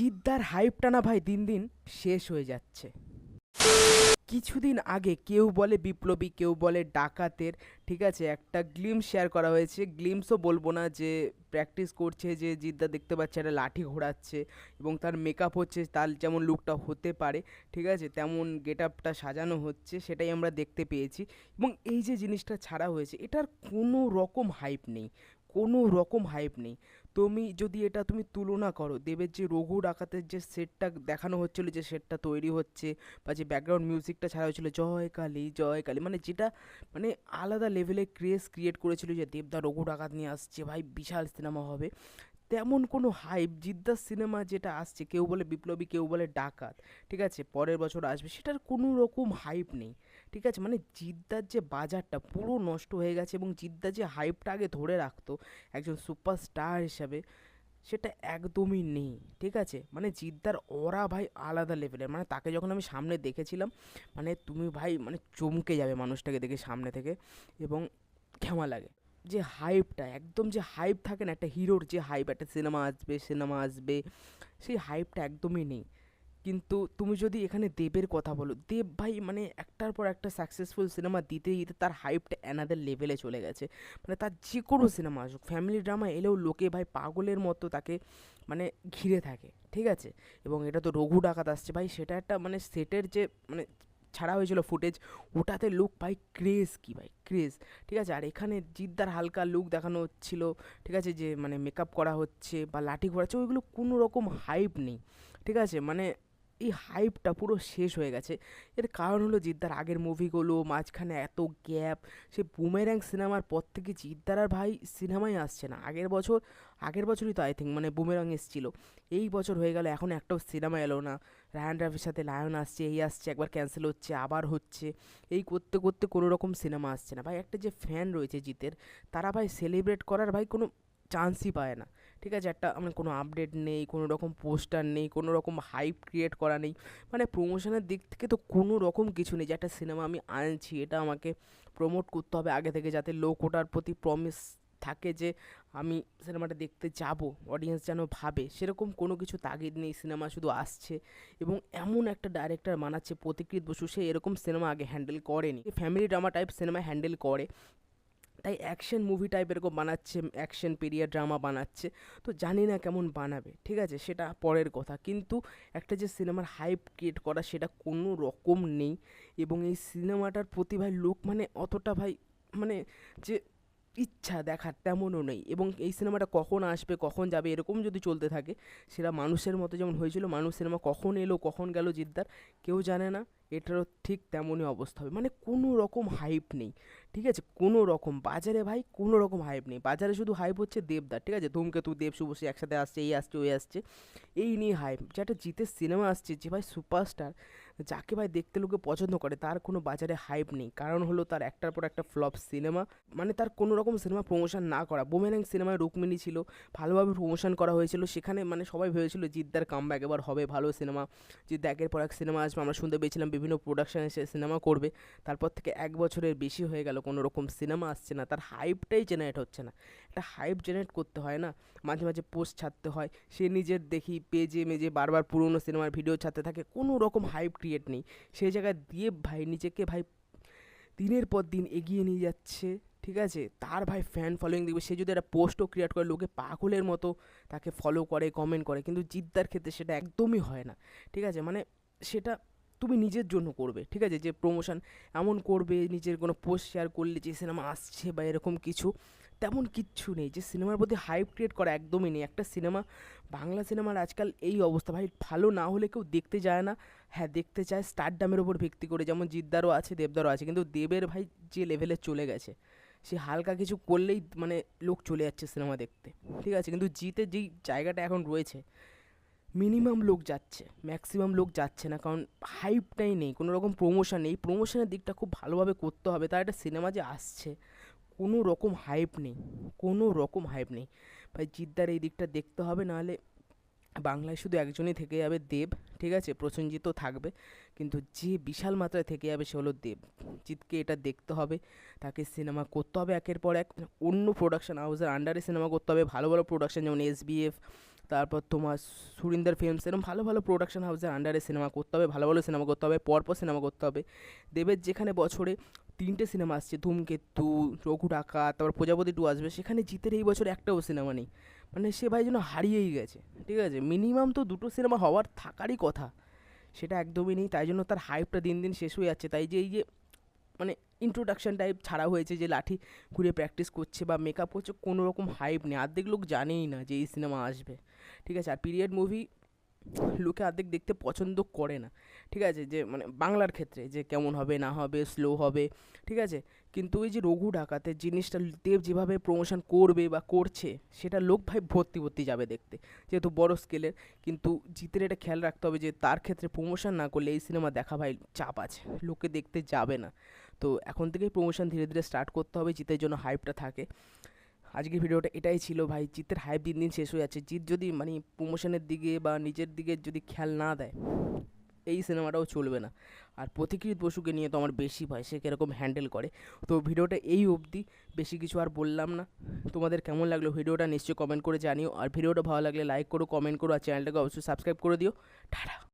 জিদ্দার হাইপটা না ভাই দিন দিন শেষ হয়ে যাচ্ছে। কিছুদিন আগে কেউ বলে বিপ্লবী, কেউ বলে ডাকাতের, ঠিক আছে? একটা গ্লিমস শেয়ার করা হয়েছে। গ্লিমসও বলব না যে প্র্যাকটিস করছে, যে জিদ্দা দেখতে পাচ্ছে, একটা লাঠি ঘোরাচ্ছে এবং তার মেকআপ হচ্ছে, তার যেমন লুকটা হতে পারে, ঠিক আছে? তেমন গেট আপটা সাজানো হচ্ছে, সেটাই আমরা দেখতে পেয়েছি এবং এই যে জিনিসটা ছাড়া হয়েছে, এটার কোনো রকম হাইপ নেই। কোনো রকম হাইপ নেই। তুমি যদি এটা তুমি তুলনা করো, দেবের যে রঘু ডাকাতের যে সেটটা দেখানো হচ্ছিল, যে সেটটা তৈরি হচ্ছে বা যে ব্যাকগ্রাউন্ড মিউজিকটা ছাড়া হয়েছিল, জয় কালী জয় কালী মানে যেটা মানে আলাদা লেভেলে ক্রেজ ক্রিয়েট করেছিল যে দেবদা রঘু ডাকাত নিয়ে আসছে, ভাই বিশাল সিনেমা হবে। তেমন কোনো হাইপ জিদ্দার সিনেমা যেটা আসছে, কেউ বলে বিপ্লবী, কেউ বলে ডাকাত, ঠিক আছে? পরের বছর আসবে, সেটার কোনো রকম হাইপ নেই, ঠিক আছে? মানে জিদ্দার যে বাজারটা পুরো নষ্ট হয়ে গেছে এবং জিদ্দার যে হাইপটা আগে ধরে রাখতো একজন সুপারস্টার হিসাবে, সেটা একদমই নেই, ঠিক আছে? মানে জিদ্দার ওরা ভাই আলাদা লেভেলের মানে তাকে যখন আমি সামনে দেখেছিলাম মানে তুমি ভাই মানে চমকে যাবে মানুষটাকে দেখে সামনে থেকে এবং ক্ষমা লাগে। যে হাইপটা একদম যে হাইপ থাকে না, একটা হিরোর যে হাইপ একটা সিনেমা আসবে সিনেমা আসবে, সেই হাইপটা একদমই নেই। কিন্তু তুমি যদি এখানে দেবের কথা বলো, দেব ভাই মানে একটার পর একটা সাকসেসফুল সিনেমা দিতে দিতে তার হাইপটা অ্যানাদার লেভেলে চলে গেছে। মানে তার যে কোনো সিনেমা আসুক ফ্যামিলি ড্রামা এলেও লোকে ভাই পাগলের মতো তাকে মানে ঘিরে থাকে, ঠিক আছে? এবং এটা তো রঘু ডাকাত আসছে, ভাই সেটা একটা মানে সেটের যে মানে ছাড়া হয়েছিল ফুটেজ ওটাতে লুক পাই ক্রেজ কি ভাই? ক্রেজ ঠিক আছে? আর এখানে জিদ্দার হালকা লুক দেখানো হচ্ছিল, ঠিক আছে? যে মানে মেকআপ করা হচ্ছে বা লাঠি ঘোরাচ্ছে, ওইগুলো কোনো রকম হাইপ নেই, ঠিক আছে? মানে এই হাইপটা পুরো শেষ হয়ে গেছে। এর কারণ হলো জিদ্দার আগের মুভিগুলো মাঝখানে এত গ্যাপ সে বুমেরাং সিনেমার পর থেকে জিদ্দার আর ভাই সিনেমাই আসছে না। আগের বছর, আগের বছরই তো আই থিঙ্ক মানে বুমেরাং এসেছিল। এই বছর হয়ে গেল, এখন একটাও সিনেমা এলো না। রায়ান রাফির সাথে লায়ন আসছে, এই আসছে, একবার ক্যান্সেল হচ্ছে, আবার হচ্ছে। এই করতে করতে কোনো রকম সিনেমা আসছে না। ভাই, একটা যে ফ্যান রয়েছে জিতের, তারা ভাই সেলিব্রেট করার ভাই কোনো চান্সই পায় না। ঠিক আছে? একটা মানে কোনো আপডেট নেই, কোনো রকম পোস্টার নেই, কোনো রকম হাইপ ক্রিয়েট করা নেই। মানে প্রমোশনের দিক থেকে তো কোনো রকম কিছু নেই যে একটা সিনেমা আমি আনছি। এটা আমাকে প্রমোট করতে হবে আগে থেকে যাতে লোক ওটার প্রতি প্রমিস থাকে যে আমি সিনেমাটা দেখতে যাব অডিয়েন্স যেন ভাবে। সেরকম কোনো কিছু তাগিদ নেই সিনেমা শুধু আসছে। এবং এমন একটা ডাইরেক্টর মানাচ্ছে প্রতিকৃত বসু, সে এরকম সিনেমা আগে হ্যান্ডেল করেনি। Family drama type cinema handle করে। তাই অ্যাকশন মুভি টাইপ এরকম বানাচ্ছে অ্যাকশন পিরিয়ড ড্রামা বানাচ্ছে, তো জানি না কেমন বানাবে, ঠিক আছে? সেটা পরের কথা। কিন্তু একটা যে সিনেমার হাইপ ক্রিয়েট করা সেটা কোনো রকম নেই এবং এই সিনেমাটার প্রতি ভাই লোক মানে অতটা ভাই মানে যে ইচ্ছা দেখার তেমনও নেই এবং এই সিনেমাটা কখন আসবে, কখন যাবে, এরকম যদি চলতে থাকে, সেটা মানুষের মতো যেমন হয়েছিল, মানুষ সিনেমা কখন এলো, কখন গেল জিদ্দার, কেউ জানে না, এটারও ঠিক তেমনই অবস্থা হবে। মানে কোনো রকম হাইপ নেই। ঠিক আছে? কোনো রকম, বাজারে ভাই কোনো রকম হাইপ নেই। বাজারে শুধু হাইপ হচ্ছে দেবদার, ঠিক আছে? ধূমকেতু দেব শুভশ্রী একসাথে আসছে, এই আসছে, ওই আসছে। এই নিয়ে হাইপ যেটা জিতের সিনেমা আসছে যে ভাই সুপারস্টার যাকে ভাই দেখতে লোকে পছন্দ করে, তার কোনো বাজারে হাইপ নেই। কারণ হলো তার একটার পর একটা ফ্লপ সিনেমা মানে তার কোনো রকম সিনেমা প্রমোশন না করা। বোমেরাং সিনেমায় রুক্মিণী ছিল, ভালোভাবে প্রমোশন করা হয়েছিল। সেখানে মানে সবাই ভেবেছিল, জিদ্দার কামব্যাক এবার হবে, ভালো সিনেমা জিদ্দা একের পর এক সিনেমা আসবে, আমরা শুনতে পেয়েছিলাম বিভিন্ন প্রোডাকশানে সে সিনেমা করবে। তারপর থেকে এক বছরের বেশি হয়ে গেল, কোনো রকম সিনেমা আসছে না। তার হাইপটাই জেনারেট হচ্ছে না। একটা হাইপ জেনারেট করতে হয় না, মাঝে মাঝে পোস্ট ছাড়তে হয়। সে নিজের দেখি, পেজে মেজে বারবার পুরনো সিনেমার ভিডিও ছাড়তে থাকে। কোনো রকম হাইপ ক্রিয়েট নেই। সেই জায়গায় দিয়ে ভাই নিজেকে ভাই দিনের পর দিন এগিয়ে নিয়ে যাচ্ছে, ঠিক আছে? তার ভাই ফ্যান ফলোয়িং দেখবে। সে যদি একটা পোস্টও ক্রিয়েট করে, লোকে পাগলের মতো তাকে ফলো করে কমেন্ট করে। কিন্তু জিদ্দার ক্ষেত্রে সেটা একদমই হয় না, ঠিক আছে? মানে সেটা তুমি নিজের জন্য করবে, ঠিক আছে? যে প্রমোশন এমন করবে, নিজের কোনো পোস্ট শেয়ার করলে যে সিনেমা আসছে বা এরকম কিছু, তেমন কিচ্ছু নেই। যে সিনেমার প্রতি হাইপ ক্রিয়েট করা একদমই নেই। একটা সিনেমা বাংলা সিনেমার আজকাল এই অবস্থা। ভাই ভালো না হলে কেউ দেখতে যায় না। হ্যাঁ দেখতে চায় স্টার দামের ওপর ভিত্তি করে। যেমন জিদ্দারও আছে, দেবদারও আছে, কিন্তু দেবের ভাই যে লেভেলে চলে গেছে, সে হালকা কিছু করলেই মানে লোক চলে যাচ্ছে সিনেমা দেখতে। ঠিক আছে? কিন্তু জিতে যেই জায়গাটা এখন রয়েছে মিনিমাম লোক যাচ্ছে ম্যাক্সিমাম লোক যাচ্ছে না, কারণ হাইপটাই নেই কোনো রকম প্রমোশন নেই। প্রমোশনের দিকটা খুব ভালোভাবে করতে হবে। তার একটা সিনেমা যে আসছে কোনো রকম হাইপ নেই কোনো রকম হাইপ নেই। ভাই, জিদ্দার এই দিকটা দেখতে হবে, নাহলে বাংলায় শুধু একজনই থেকে যাবে, দেব। ঠিক আছে? প্রসেনজিৎ থাকবে। কিন্তু যে বিশাল মাত্রায় থেকে যাবে সে হলো দেব। জিতকে এটা দেখতে হবে। তাকে সিনেমা করতে হবে একের পর এক। অন্য প্রোডাকশন হাউসের আন্ডারে সিনেমা করতে হবে। ভালো ভালো প্রোডাকশন যেমন এসবিএফ তারপর তোমার সুরিন্দর ফিল্মস এরকম ভালো ভালো প্রোডাকশন হাউসের আন্ডারে সিনেমা করতে হবে। ভালো ভালো সিনেমা করতে হবে। পরপর সিনেমা করতে হবে। দেবের যেখানে বছরে তিনটে সিনেমা আসছে। ধূমকেতু রঘু ডাকা তারপর প্রজাপতি টু আসবে। সেখানে জিতের এই বছর একটাও সিনেমা নেই। মানে সে ভাই যেন হারিয়েই গেছে, ঠিক আছে? মিনিমাম তো দুটো সিনেমা হওয়ার থাকারই কথা। সেটা একদমই নেই, তাই জন্য তার হাইপটা দিন দিন শেষ হয়ে যাচ্ছে। তাই যে এই যে মানে ইন্ট্রোডাকশন টাইপ ছাড়া হয়েছে যে লাঠি ঘুরে প্র্যাকটিস করছে বা মেকআপ করছে কোনো রকম হাইপ নেই। অর্ধেক লোক জানেই না যে এই সিনেমা আসবে, ঠিক আছে? আর পিরিয়ড মুভি লোকে অর্ধেক দেখতে পছন্দ করে না। ঠিক আছে? যে মানে বাংলার ক্ষেত্রে যে কেমন হবে, না হবে স্লো হবে, ঠিক আছে? কিন্তু ওই যে রঘু ডাকাতের জিনিসটা, দেব যেভাবে প্রমোশন করবে বা করছে, সেটা লোক ভাই ভর্তি ভর্তি যাবে দেখতে। যেহেতু বড় স্কেলের কিন্তু জিতের এটা খেয়াল রাখতে হবে যে তার ক্ষেত্রে প্রমোশন না করলে এই সিনেমা দেখা ভাই চাপ আছে। লোকে দেখতে যাবে না। তো এখন থেকেই প্রমোশন ধীরে ধীরে স্টার্ট করতে হবে, জিতের জন্য হাইপটা থাকে। আজকের ভিডিওটা এটাই ছিল ভাই, জিতের হাইপ দিন দিন শেষ হয়ে যাচ্ছে। জিত যদি মানে প্রমোশনের দিকে বা নিজের দিকে যদি খেয়াল না দেয়, এই সিনেমাটাও চলবে না। আর পথিকৃত বসুকে নিয়ে তো আমার বেশি ভয়, সে কীরকম হ্যান্ডেল করে। তো ভিডিওটা এই অবধি, বেশি কিছু আর বললাম না। তোমাদের কেমন লাগল ভিডিওটা নিশ্চয়ই কমেন্ট করে জানিও। আর ভিডিওটা ভালো লাগলে লাইক করো কমেন্ট করো, আর চ্যানেলটাকে অবশ্যই সাবস্ক্রাইব করে দিও। টাটা।